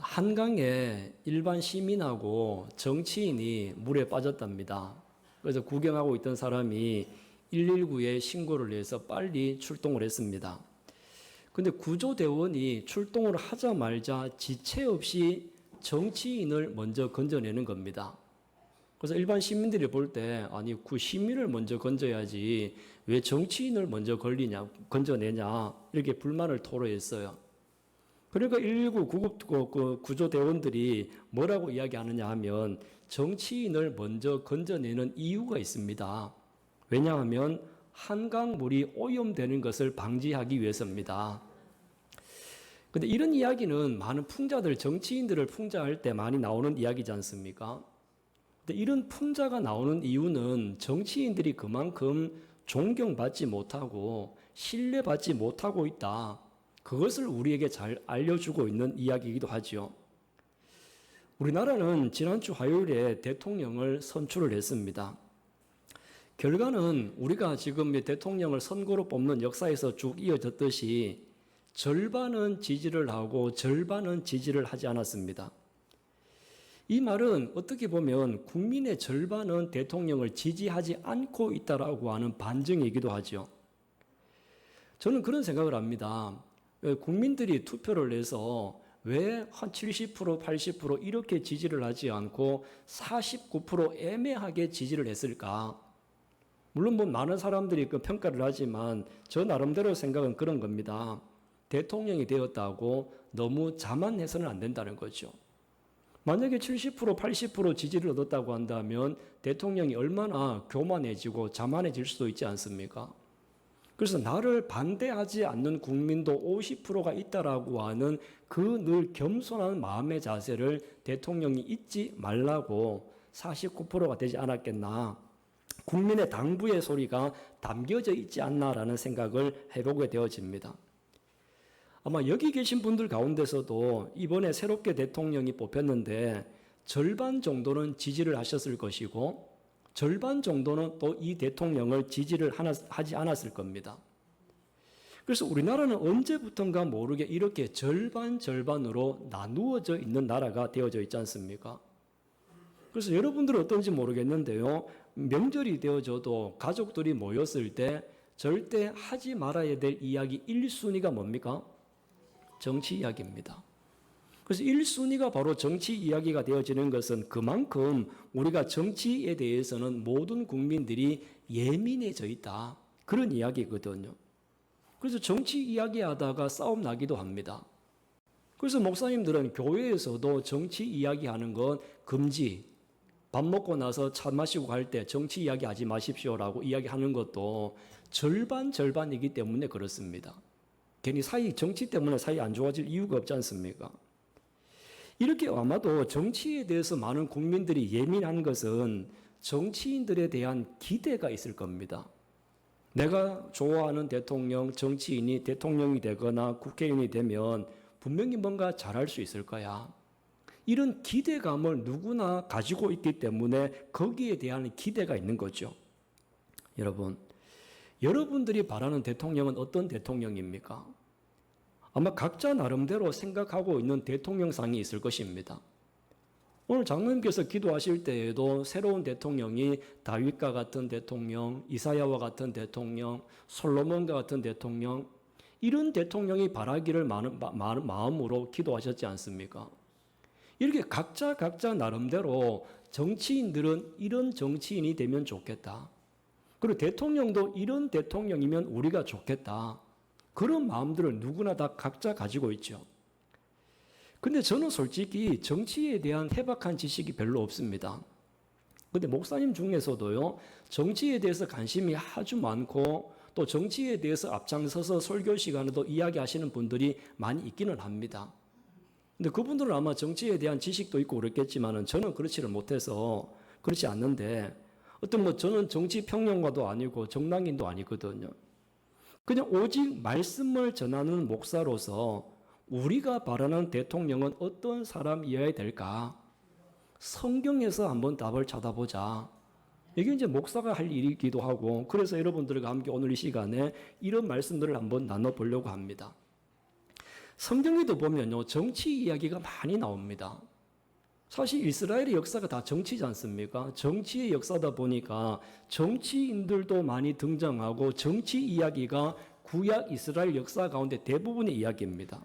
한강에 일반 시민하고 정치인이 물에 빠졌답니다. 그래서 구경하고 있던 사람이 119에 신고를 해서 빨리 출동을 했습니다. 근데 구조대원이 출동을 하자마자 지체 없이 정치인을 먼저 건져내는 겁니다. 그래서 일반 시민들이 볼 때 아니 그 시민을 먼저 건져야지 왜 정치인을 먼저 걸리냐 건져내냐 이렇게 불만을 토로했어요. 그러니까 119 구급 그, 그 구조대원들이 뭐라고 이야기하느냐 하면 정치인을 먼저 건져내는 이유가 있습니다. 왜냐하면 한강물이 오염되는 것을 방지하기 위해서입니다. 근데 이런 이야기는 많은 풍자들, 정치인들을 풍자할 때 많이 나오는 이야기지 않습니까? 근데 이런 풍자가 나오는 이유는 정치인들이 그만큼 존경받지 못하고 신뢰받지 못하고 있다. 그것을 우리에게 잘 알려주고 있는 이야기이기도 하죠. 우리나라는 지난주 화요일에 대통령을 선출을 했습니다. 결과는 우리가 지금 대통령을 선거로 뽑는 역사에서 쭉 이어졌듯이 절반은 지지를 하고 절반은 지지를 하지 않았습니다. 이 말은 어떻게 보면 국민의 절반은 대통령을 지지하지 않고 있다라고 하는 반증이기도 하죠. 저는 그런 생각을 합니다. 국민들이 투표를 해서 왜 한 70%, 80% 이렇게 지지를 하지 않고 49% 애매하게 지지를 했을까? 물론 뭐 많은 사람들이 그 평가를 하지만 저 나름대로 생각은 그런 겁니다. 대통령이 되었다고 너무 자만해서는 안 된다는 거죠. 만약에 70% 80% 지지를 얻었다고 한다면 대통령이 얼마나 교만해지고 자만해질 수도 있지 않습니까? 그래서 나를 반대하지 않는 국민도 50%가 있다라고 하는 그 늘 겸손한 마음의 자세를 대통령이 잊지 말라고 49%가 되지 않았겠나. 국민의 당부의 소리가 담겨져 있지 않나라는 생각을 해보게 되어집니다. 아마 여기 계신 분들 가운데서도 이번에 새롭게 대통령이 뽑혔는데 절반 정도는 지지를 하셨을 것이고 절반 정도는 또 이 대통령을 지지를 하지 않았을 겁니다. 그래서 우리나라는 언제부턴가 모르게 이렇게 절반 절반으로 나누어져 있는 나라가 되어져 있지 않습니까? 그래서 여러분들은 어떤지 모르겠는데요. 명절이 되어져도 가족들이 모였을 때 절대 하지 말아야 될 이야기 1순위가 뭡니까? 정치 이야기입니다. 그래서 1순위가 바로 정치 이야기가 되어지는 것은 그만큼 우리가 정치에 대해서는 모든 국민들이 예민해져 있다. 그런 이야기거든요. 그래서 정치 이야기 하다가 싸움 나기도 합니다. 그래서 목사님들은 교회에서도 정치 이야기 하는 건 금지. 밥 먹고 나서 차 마시고 갈 때 정치 이야기 하지 마십시오라고 이야기하는 것도 절반 절반이기 때문에 그렇습니다. 괜히 사이 정치 때문에 사이 안 좋아질 이유가 없지 않습니까? 이렇게 아마도 정치에 대해서 많은 국민들이 예민한 것은 정치인들에 대한 기대가 있을 겁니다. 내가 좋아하는 대통령, 정치인이 대통령이 되거나 국회의원이 되면 분명히 뭔가 잘할 수 있을 거야. 이런 기대감을 누구나 가지고 있기 때문에 거기에 대한 기대가 있는 거죠. 여러분, 여러분들이 바라는 대통령은 어떤 대통령입니까? 아마 각자 나름대로 생각하고 있는 대통령상이 있을 것입니다. 오늘 장로님께서 기도하실 때에도 새로운 대통령이 다윗과 같은 대통령, 이사야와 같은 대통령, 솔로몬과 같은 대통령, 이런 대통령이 바라기를 마음으로 기도하셨지 않습니까? 이렇게 각자 각자 나름대로 정치인들은 이런 정치인이 되면 좋겠다. 그리고 대통령도 이런 대통령이면 우리가 좋겠다. 그런 마음들을 누구나 다 각자 가지고 있죠. 근데 저는 솔직히 정치에 대한 해박한 지식이 별로 없습니다. 근데 목사님 중에서도요, 정치에 대해서 관심이 아주 많고 또 정치에 대해서 앞장서서 설교 시간에도 이야기하시는 분들이 많이 있기는 합니다. 근데 그분들은 아마 정치에 대한 지식도 있고 그랬겠지만은 저는 그렇지를 못해서 그렇지 않는데 어떤 뭐 저는 정치 평론가도 아니고 정당인도 아니거든요. 그냥 오직 말씀을 전하는 목사로서 우리가 바라는 대통령은 어떤 사람이어야 될까? 성경에서 한번 답을 찾아보자. 이게 이제 목사가 할 일이기도 하고, 그래서 여러분들과 함께 오늘 이 시간에 이런 말씀들을 한번 나눠보려고 합니다. 성경에도 보면요, 정치 이야기가 많이 나옵니다. 사실 이스라엘의 역사가 다 정치지 않습니까? 정치의 역사다 보니까 정치인들도 많이 등장하고 정치 이야기가 구약 이스라엘 역사 가운데 대부분의 이야기입니다.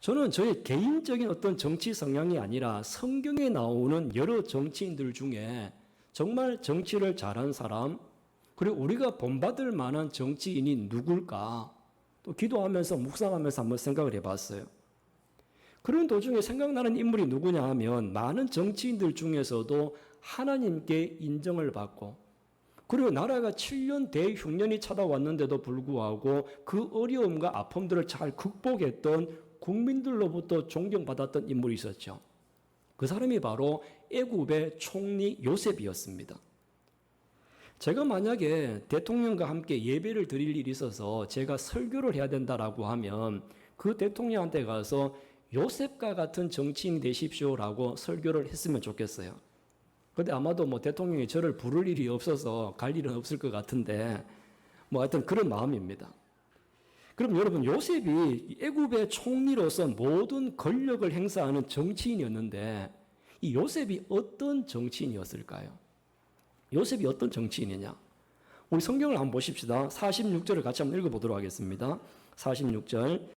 저는 저의 개인적인 어떤 정치 성향이 아니라 성경에 나오는 여러 정치인들 중에 정말 정치를 잘한 사람, 그리고 우리가 본받을 만한 정치인이 누굴까? 또 기도하면서 묵상하면서 한번 생각을 해봤어요. 그런 도중에 생각나는 인물이 누구냐 하면 많은 정치인들 중에서도 하나님께 인정을 받고 그리고 나라가 7년 대흉년이 찾아왔는데도 불구하고 그 어려움과 아픔들을 잘 극복했던 국민들로부터 존경받았던 인물이 있었죠. 그 사람이 바로 애굽의 총리 요셉이었습니다. 제가 만약에 대통령과 함께 예배를 드릴 일이 있어서 제가 설교를 해야 된다라고 하면 그 대통령한테 가서 요셉과 같은 정치인이 되십시오라고 설교를 했으면 좋겠어요. 근데 아마도 뭐 대통령이 저를 부를 일이 없어서 갈 일은 없을 것 같은데 뭐 하여튼 그런 마음입니다. 그럼 여러분 요셉이 애굽의 총리로서 모든 권력을 행사하는 정치인이었는데 이 요셉이 어떤 정치인이었을까요? 요셉이 어떤 정치인이냐? 우리 성경을 한번 보십시다. 46절을 같이 한번 읽어보도록 하겠습니다. 46절.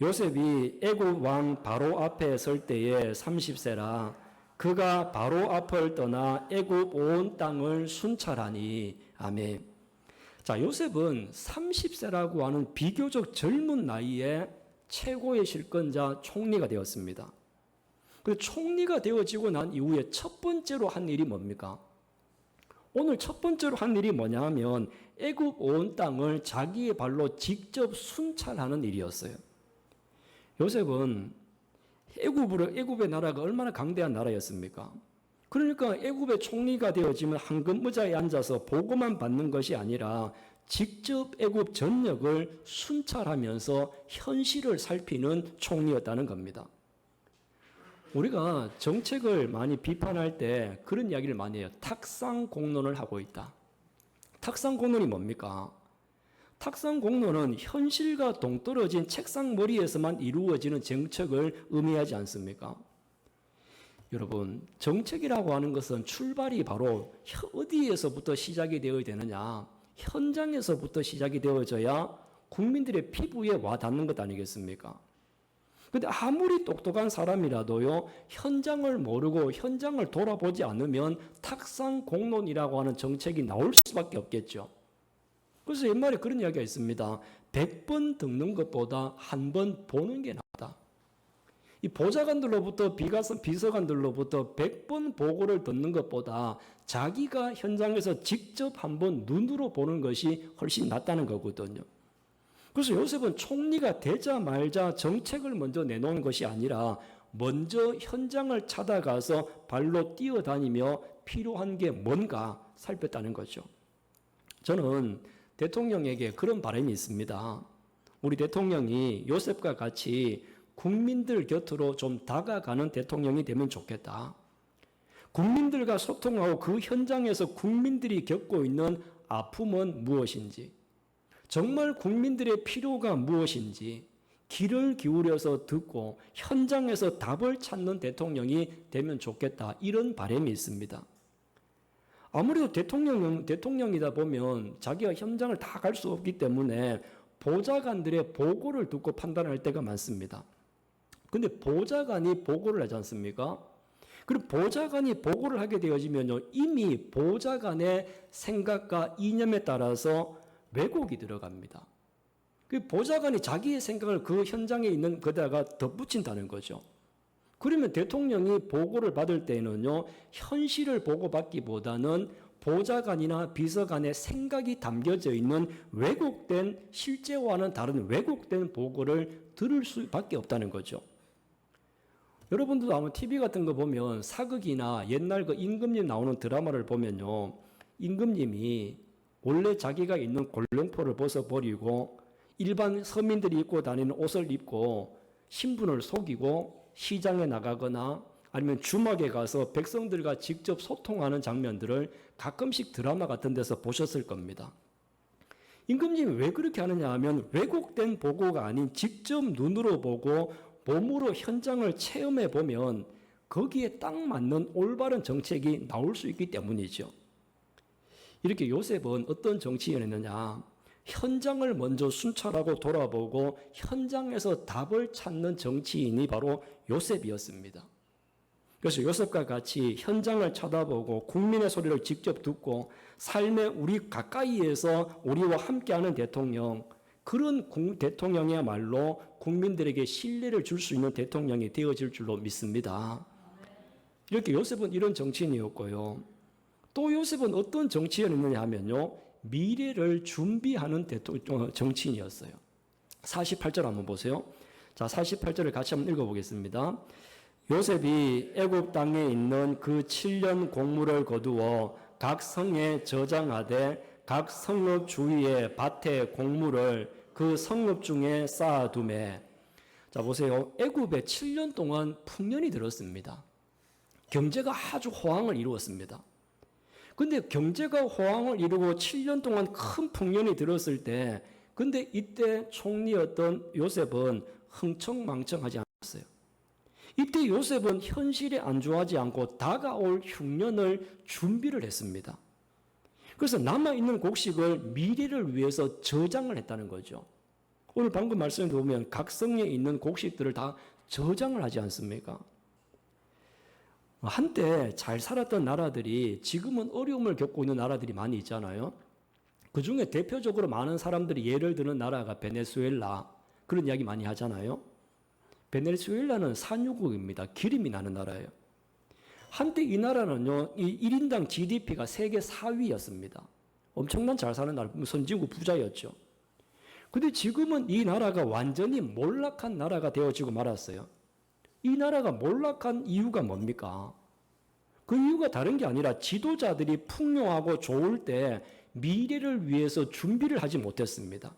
요셉이 애굽 왕 바로 앞에 설 때에 30세라 그가 바로 앞을 떠나 애굽 온 땅을 순찰하니 아멘. 자, 요셉은 30세라고 하는 비교적 젊은 나이에 최고의 실권자 총리가 되었습니다. 그 총리가 되어지고 난 이후에 첫 번째로 한 일이 뭡니까? 오늘 첫 번째로 한 일이 뭐냐 하면 애굽 온 땅을 자기의 발로 직접 순찰하는 일이었어요. 요셉은 애굽으로 애굽의 나라가 얼마나 강대한 나라였습니까? 그러니까 애굽의 총리가 되어지면 황금 의자에 앉아서 보고만 받는 것이 아니라 직접 애굽 전역을 순찰하면서 현실을 살피는 총리였다는 겁니다. 우리가 정책을 많이 비판할 때 그런 이야기를 많이 해요. 탁상 공론을 하고 있다. 탁상 공론이 뭡니까? 탁상 공론은 현실과 동떨어진 책상 머리에서만 이루어지는 정책을 의미하지 않습니까? 여러분, 정책이라고 하는 것은 출발이 바로 어디에서부터 시작이 되어야 되느냐? 현장에서부터 시작이 되어져야 국민들의 피부에 와 닿는 것 아니겠습니까? 근데 아무리 똑똑한 사람이라도요, 현장을 모르고 현장을 돌아보지 않으면 탁상 공론이라고 하는 정책이 나올 수밖에 없겠죠. 그래서 옛말에 그런 이야기가 있습니다. 100번 듣는 것보다 한 번 보는 게 낫다. 이 보좌관들로부터 비가선 비서관들로부터 100번 보고를 듣는 것보다 자기가 현장에서 직접 한 번 눈으로 보는 것이 훨씬 낫다는 거거든요. 그래서 요셉은 총리가 되자 말자 정책을 먼저 내놓은 것이 아니라 먼저 현장을 찾아가서 발로 뛰어다니며 필요한 게 뭔가 살폈다는 거죠. 저는 대통령에게 그런 바람이 있습니다. 우리 대통령이 요셉과 같이 국민들 곁으로 좀 다가가는 대통령이 되면 좋겠다. 국민들과 소통하고 그 현장에서 국민들이 겪고 있는 아픔은 무엇인지, 정말 국민들의 필요가 무엇인지 귀를 기울여서 듣고 현장에서 답을 찾는 대통령이 되면 좋겠다. 이런 바람이 있습니다. 아무래도 대통령, 대통령이다 보면 자기가 현장을 다 갈 수 없기 때문에 보좌관들의 보고를 듣고 판단할 때가 많습니다. 근데 보좌관이 보고를 하지 않습니까? 그리고 보좌관이 보고를 하게 되어지면요, 이미 보좌관의 생각과 이념에 따라서 왜곡이 들어갑니다. 그 보좌관이 자기의 생각을 그 현장에 있는 거다가 덧붙인다는 거죠. 그러면 대통령이 보고를 받을 때는요, 현실을 보고받기보다는 보좌관이나 비서관의 생각이 담겨져 있는 왜곡된 실제와는 다른 왜곡된 보고를 들을 수밖에 없다는 거죠. 여러분들도 아마 TV 같은 거 보면 사극이나 옛날 그 임금님 나오는 드라마를 보면요, 임금님이 원래 자기가 있는 골룡포를 벗어버리고 일반 서민들이 입고 다니는 옷을 입고 신분을 속이고 시장에 나가거나 아니면 주막에 가서 백성들과 직접 소통하는 장면들을 가끔씩 드라마 같은 데서 보셨을 겁니다. 임금님이 왜 그렇게 하느냐 하면 왜곡된 보고가 아닌 직접 눈으로 보고 몸으로 현장을 체험해 보면 거기에 딱 맞는 올바른 정책이 나올 수 있기 때문이죠. 이렇게 요셉은 어떤 정치인이었느냐? 현장을 먼저 순찰하고 돌아보고 현장에서 답을 찾는 정치인이 바로 요셉이었습니다. 그래서 요셉과 같이 현장을 쳐다보고 국민의 소리를 직접 듣고 삶의 우리 가까이에서 우리와 함께하는 대통령 그런 대통령이야말로 국민들에게 신뢰를 줄 수 있는 대통령이 되어질 줄로 믿습니다. 이렇게 요셉은 이런 정치인이었고요. 또 요셉은 어떤 정치인이었느냐 하면요. 미래를 준비하는 대통령, 정치인이었어요. 48절 한번 보세요. 자, 48절을 같이 한번 읽어보겠습니다. 요셉이 애굽 땅에 있는 그 7년 공물을 거두어 각 성에 저장하되 각 성읍 주위에 밭에 곡물을 그 성읍 중에 쌓아두매. 자 보세요. 애굽에 7년 동안 풍년이 들었습니다. 경제가 아주 호황을 이루었습니다. 근데 경제가 호황을 이루고 7년 동안 큰 풍년이 들었을 때 근데 이때 총리였던 요셉은 흥청망청하지 않았어요. 이때 요셉은 현실에 안주하지 않고 다가올 흉년을 준비를 했습니다. 그래서 남아있는 곡식을 미래를 위해서 저장을 했다는 거죠. 오늘 방금 말씀에 보면 각 성에 있는 곡식들을 다 저장을 하지 않습니까? 한때 잘 살았던 나라들이 지금은 어려움을 겪고 있는 나라들이 많이 있잖아요. 그 중에 대표적으로 많은 사람들이 예를 드는 나라가 베네수엘라 그런 이야기 많이 하잖아요. 베네수엘라는 산유국입니다. 기름이 나는 나라예요. 한때 이 나라는요, 이 1인당 GDP가 세계 4위였습니다. 엄청난 잘 사는 나라, 선진국 부자였죠. 근데 지금은 이 나라가 완전히 몰락한 나라가 되어지고 말았어요. 이 나라가 몰락한 이유가 뭡니까? 그 이유가 다른 게 아니라 지도자들이 풍요하고 좋을 때 미래를 위해서 준비를 하지 못했습니다.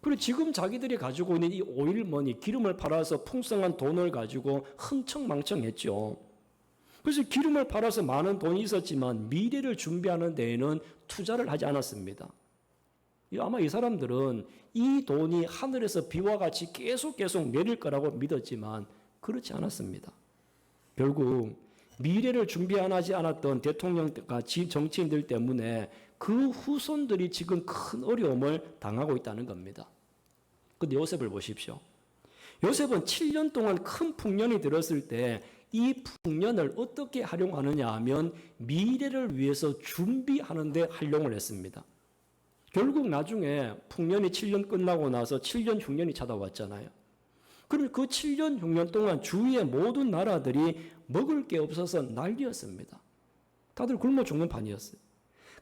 그리고 지금 자기들이 가지고 있는 이 오일머니, 기름을 팔아서 풍성한 돈을 가지고 흥청망청했죠. 그래서 기름을 팔아서 많은 돈이 있었지만 미래를 준비하는 데에는 투자를 하지 않았습니다. 아마 이 사람들은 이 돈이 하늘에서 비와 같이 계속 계속 내릴 거라고 믿었지만 그렇지 않았습니다. 결국 미래를 준비 안 하지 않았던 대통령과 정치인들 때문에 그 후손들이 지금 큰 어려움을 당하고 있다는 겁니다. 근데 요셉을 보십시오. 요셉은 7년 동안 큰 풍년이 들었을 때 이 풍년을 어떻게 활용하느냐 하면 미래를 위해서 준비하는데 활용을 했습니다. 결국 나중에 풍년이 7년 끝나고 나서 7년 흉년이 찾아왔잖아요. 그럼 그 7년 흉년 동안 주위의 모든 나라들이 먹을 게 없어서 난리였습니다. 다들 굶어 죽는 판이었어요.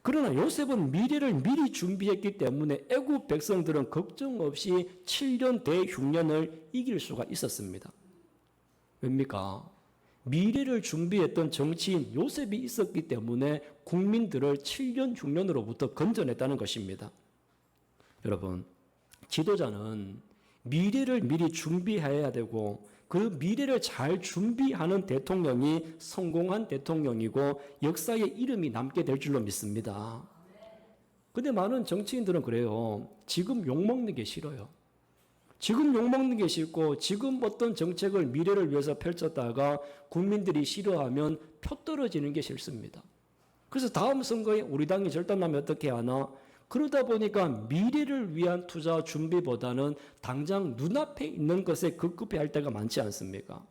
그러나 요셉은 미래를 미리 준비했기 때문에 애굽 백성들은 걱정 없이 7년 대흉년을 이길 수가 있었습니다. 왜입니까? 미래를 준비했던 정치인 요셉이 있었기 때문에 국민들을 7년 흉년으로부터 건져냈다는 것입니다. 여러분, 지도자는 미래를 미리 준비해야 되고 그 미래를 잘 준비하는 대통령이 성공한 대통령이고 역사의 이름이 남게 될 줄로 믿습니다. 근데 많은 정치인들은 그래요. 지금 욕먹는 게 싫어요. 지금 욕먹는 게 싫고 지금 어떤 정책을 미래를 위해서 펼쳤다가 국민들이 싫어하면 표 떨어지는 게 싫습니다. 그래서 다음 선거에 우리 당이 절단나면 어떻게 하나? 그러다 보니까 미래를 위한 투자 준비보다는 당장 눈앞에 있는 것에 급급해 할 때가 많지 않습니까?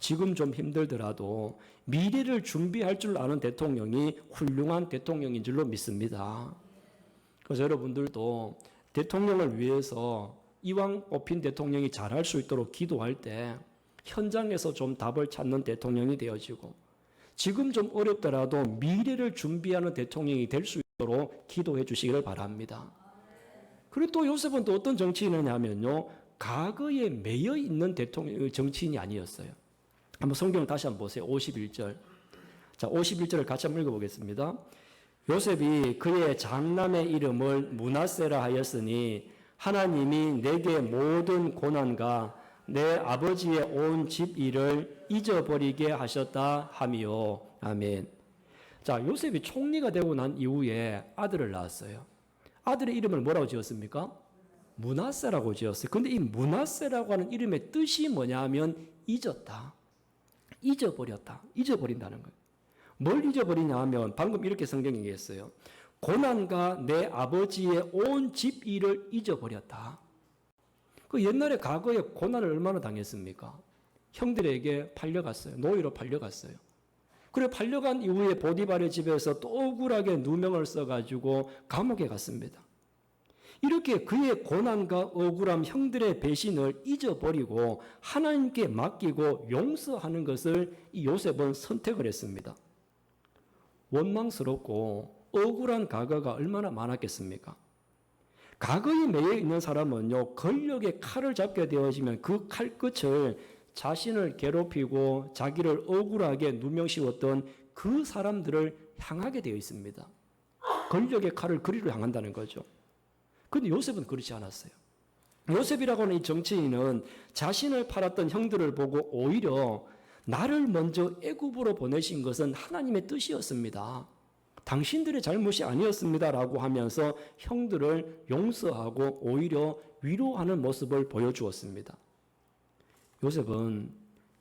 지금 좀 힘들더라도 미래를 준비할 줄 아는 대통령이 훌륭한 대통령인 줄로 믿습니다. 그래서 여러분들도 대통령을 위해서 이왕 뽑힌 대통령이 잘할 수 있도록 기도할 때 현장에서 좀 답을 찾는 대통령이 되어지고 지금 좀 어렵더라도 미래를 준비하는 대통령이 될 수 있도록 기도해 주시기를 바랍니다. 그리고 또 요셉은 또 어떤 정치인이냐면요. 과거에 매여 있는 대통령 정치인이 아니었어요. 한번 성경을 다시 한번 보세요. 51절. 자, 51절을 같이 한번 읽어 보겠습니다. 요셉이 그의 장남의 이름을 문하세라 하였으니 하나님이 내게 모든 고난과 내 아버지의 온 집 일을 잊어버리게 하셨다 하미요. 아멘. 자, 요셉이 총리가 되고 난 이후에 아들을 낳았어요. 아들의 이름을 뭐라고 지었습니까? 문하세라고 지었어요. 근데 이 문하세라고 하는 이름의 뜻이 뭐냐 하면 잊었다. 잊어버렸다. 잊어버린다는 거예요. 뭘 잊어버리냐 하면 방금 이렇게 성경이 얘기했어요. 고난과 내 아버지의 온 집 일을 잊어버렸다. 그 옛날에 과거에 고난을 얼마나 당했습니까? 형들에게 팔려갔어요. 노예로 팔려갔어요. 그래 팔려간 이후에 보디발의 집에서 또 억울하게 누명을 써가지고 감옥에 갔습니다. 이렇게 그의 고난과 억울함 형들의 배신을 잊어버리고 하나님께 맡기고 용서하는 것을 이 요셉은 선택을 했습니다. 원망스럽고 억울한 과거가 얼마나 많았겠습니까? 과거에 매여 있는 사람은요, 권력의 칼을 잡게 되어지면 그 칼 끝을 자신을 괴롭히고 자기를 억울하게 누명씌웠던 그 사람들을 향하게 되어 있습니다. 권력의 칼을 그리로 향한다는 거죠. 근데 요셉은 그렇지 않았어요. 요셉이라고 하는 이 정치인은 자신을 팔았던 형들을 보고 오히려 나를 먼저 애굽으로 보내신 것은 하나님의 뜻이었습니다. 당신들의 잘못이 아니었습니다라고 하면서 형들을 용서하고 오히려 위로하는 모습을 보여주었습니다. 요셉은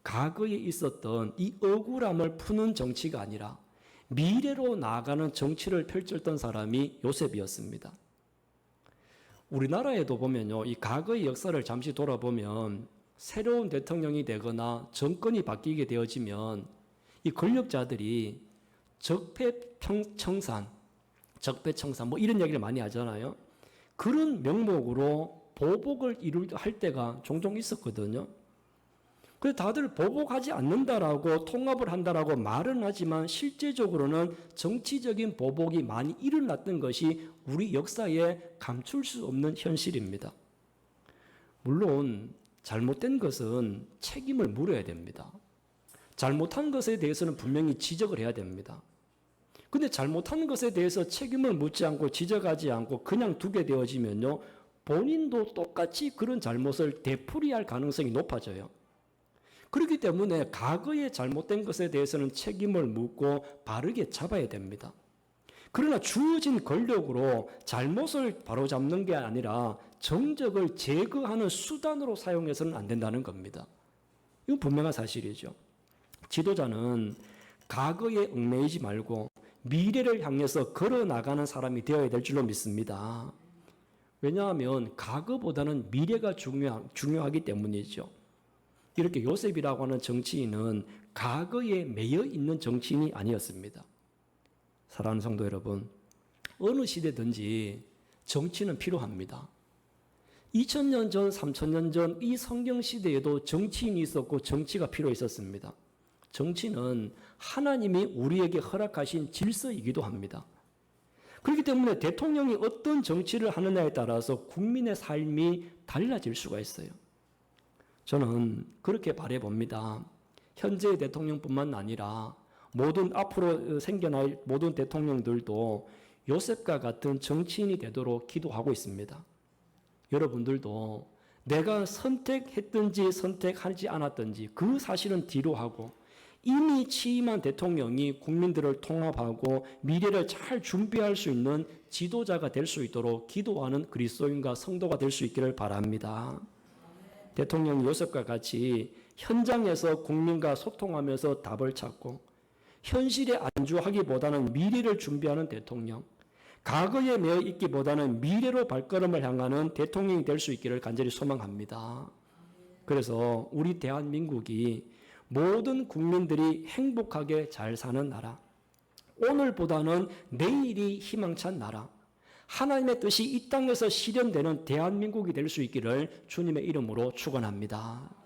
과거에 있었던 이 억울함을 푸는 정치가 아니라 미래로 나아가는 정치를 펼쳤던 사람이 요셉이었습니다. 우리나라에도 보면요, 이 과거의 역사를 잠시 돌아보면 새로운 대통령이 되거나 정권이 바뀌게 되어지면 이 권력자들이 적폐청산, 적폐청산 뭐 이런 얘기를 많이 하잖아요. 그런 명목으로 보복을 이룰 할 때가 종종 있었거든요. 그래서 다들 보복하지 않는다라고 통합을 한다라고 말은 하지만 실제적으로는 정치적인 보복이 많이 일어났던 것이 우리 역사에 감출 수 없는 현실입니다. 물론 잘못된 것은 책임을 물어야 됩니다. 잘못한 것에 대해서는 분명히 지적을 해야 됩니다. 근데 잘못한 것에 대해서 책임을 묻지 않고 지적하지 않고 그냥 두게 되어지면요. 본인도 똑같이 그런 잘못을 되풀이할 가능성이 높아져요. 그렇기 때문에 과거에 잘못된 것에 대해서는 책임을 묻고 바르게 잡아야 됩니다. 그러나 주어진 권력으로 잘못을 바로잡는 게 아니라 정적을 제거하는 수단으로 사용해서는 안 된다는 겁니다. 이건 분명한 사실이죠. 지도자는 과거에 얽매이지 말고 미래를 향해서 걸어 나가는 사람이 되어야 될 줄로 믿습니다. 왜냐하면 과거보다는 미래가 중요하, 중요하기 때문이죠. 이렇게 요셉이라고 하는 정치인은 과거에 매여 있는 정치인이 아니었습니다. 사랑하는 성도 여러분, 어느 시대든지 정치는 필요합니다. 2000년 전, 3000년 전 이 성경 시대에도 정치인이 있었고 정치가 필요 있었습니다. 정치는 하나님이 우리에게 허락하신 질서이기도 합니다. 그렇기 때문에 대통령이 어떤 정치를 하느냐에 따라서 국민의 삶이 달라질 수가 있어요. 저는 그렇게 바래 봅니다. 현재 대통령뿐만 아니라 모든 앞으로 생겨날 모든 대통령들도 요셉과 같은 정치인이 되도록 기도하고 있습니다. 여러분들도 내가 선택했든지 선택하지 않았든지 그 사실은 뒤로 하고 이미 취임한 대통령이 국민들을 통합하고 미래를 잘 준비할 수 있는 지도자가 될 수 있도록 기도하는 그리스도인과 성도가 될 수 있기를 바랍니다. 대통령 요셉과 같이 현장에서 국민과 소통하면서 답을 찾고 현실에 안주하기보다는 미래를 준비하는 대통령, 과거에 매여 있기보다는 미래로 발걸음을 향하는 대통령이 될 수 있기를 간절히 소망합니다. 그래서 우리 대한민국이 모든 국민들이 행복하게 잘 사는 나라, 오늘보다는 내일이 희망찬 나라, 하나님의 뜻이 이 땅에서 실현되는 대한민국이 될 수 있기를 주님의 이름으로 축원합니다.